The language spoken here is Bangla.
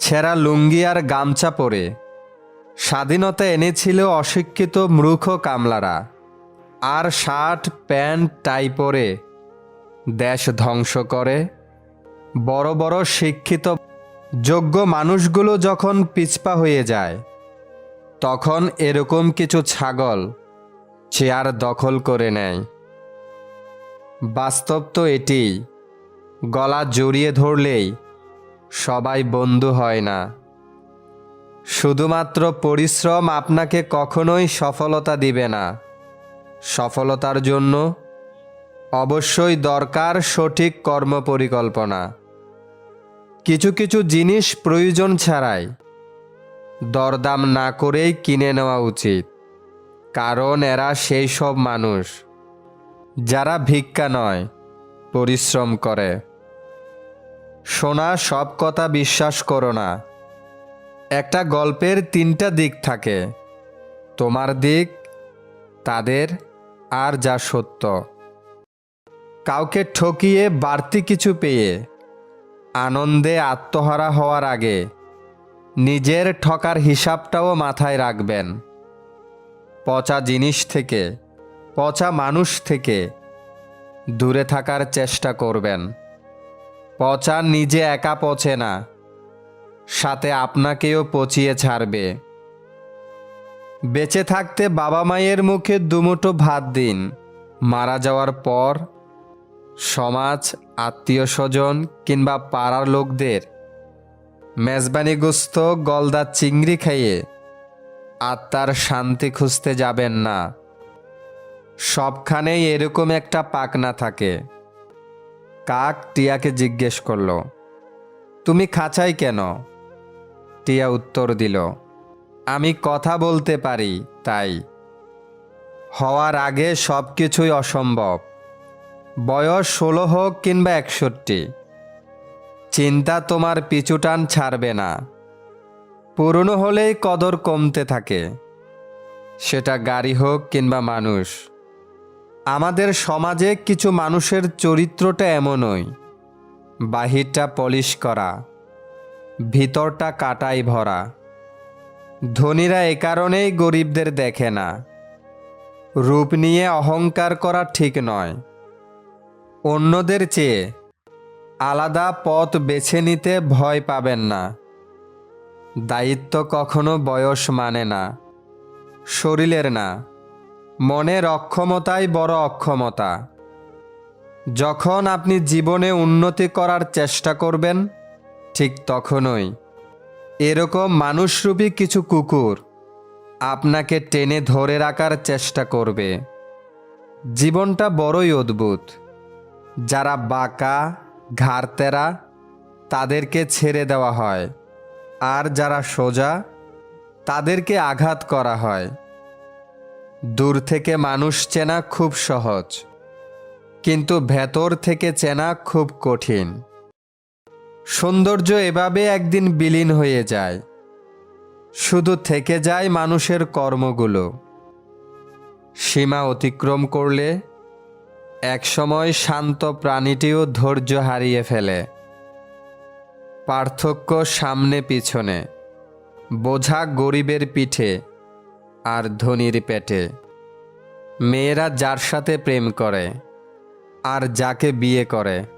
ছেঁড়া লুঙ্গি আর গামছা পরে। স্বাধীনতা এনেছিল অশিক্ষিত মূর্খ কামলারা। আর শার্ট, প্যান্ট, টাই পরে দেশ ধ্বংস করে। বড় বড় শিক্ষিত যোগ্য মানুষগুলো যখন পিছপা হয়ে যায়, তখন এরকম কিছু ছাগল চেয়ার দখল করে নেয়। বাস্তব তো এটি গলা জড়িয়ে ধরলেই সবাই বন্ধু হয় না। শুধুমাত্র পরিশ্রম আপনাকে কখনোই সফলতা দিবে না। সফলতার জন্য অবশ্যই দরকার সঠিক কর্ম পরিকল্পনা কিছু কিছু জিনিস প্রয়োজন ছাড়াই দরদাম না করেই কিনে নেওয়া উচিত, কারণ এরা সেই সব মানুষ যারা ভিক্ষা নয়, পরিশ্রম করে। শোনা সব কথা বিশ্বাস করো না। একটা গল্পের তিনটা দিক থাকে। তোমার দিক, তাদের, আর যা সত্য। কাউকে ঠকিয়ে বাড়তি কিছু পেয়ে, আনন্দে আত্মহারা হওয়ার আগে, নিজের ঠকার হিসাবটাও মাথায় রাখবেন। পচা জিনিস থেকে, পচা মানুষ থেকে, দূরে থাকার চেষ্টা করবেন। পচা নিজে একা পচে না, সাথে আপনাকেও পচিয়ে ছাড়বে। বেঁচে থাকতে বাবা মায়ের মুখে দুমুঠো ভাত দিন, মারা যাওয়ার পর সমাজ, আত্মীয় স্বজন কিংবা পাড়ার লোকদের মেজবানিগ্রস্ত গলদা চিংড়ি খাইয়ে আত্মার শান্তি খুঁজতে যাবেন না। সবখানেই এরকম একটা পাকনা থাকে। কাক টিয়াকে জিজ্ঞেস করল, তুমি খাঁচাই কেন? টিয়া উত্তর দিল, আমি কথা বলতে পারি, তাই। হওয়ার আগে সব কিছুই অসম্ভব। বয়স ষোলো হোক কিংবা একষট্টি। চিন্তা তোমার পিছুটান ছাড়বে না। পুরনো হলেই কদর কমতে থাকে। সেটা গাড়ি হোক কিংবা মানুষ। আমাদের সমাজে কিছু মানুষের চরিত্রটা এমনই। বাহিরটা পলিশ করা, ভিতরটা কাটাই ভরা। ধনীরা এ কারণেই গরিবদের দেখে না। রূপ নিয়ে অহংকার করা ঠিক নয়। অন্যদের চেয়ে আলাদা পথ বেছে নিতে ভয় পাবেন না। দায়িত্ব কখনো বয়স মানে না, শরীরের না। মনের অক্ষমতাই বড় অক্ষমতা। যখন আপনি জীবনে উন্নতি করার চেষ্টা করবেন, ঠিক তখনই। এরকম মানুষরূপী কিছু কুকুর আপনাকে টেনে ধরে রাখার চেষ্টা করবে। জীবনটা বড়ই অদ্ভুত। যারা বাঁকা ঘাড়তেরা তাদেরকে ছেড়ে দেওয়া হয়। আর যারা সোজা, তাদেরকে আঘাত করা হয়। দূর থেকে মানুষ চেনা খুব সহজ, কিন্তু ভেতর থেকে চেনা খুব কঠিন। সৌন্দর্য এভাবে একদিন বিলীন হয়ে যায়। শুধু থেকে যায় মানুষের কর্মগুলো। সীমা অতিক্রম করলে একসময় শান্ত প্রাণীটিও ধৈর্য হারিয়ে ফেলে। পার্থক্য সামনে পিছনে বোঝা গরিবের পিঠে। আর ধনির পেটে। মেয়েরা যার সাথে প্রেম করে আর যাকে বিয়ে করে।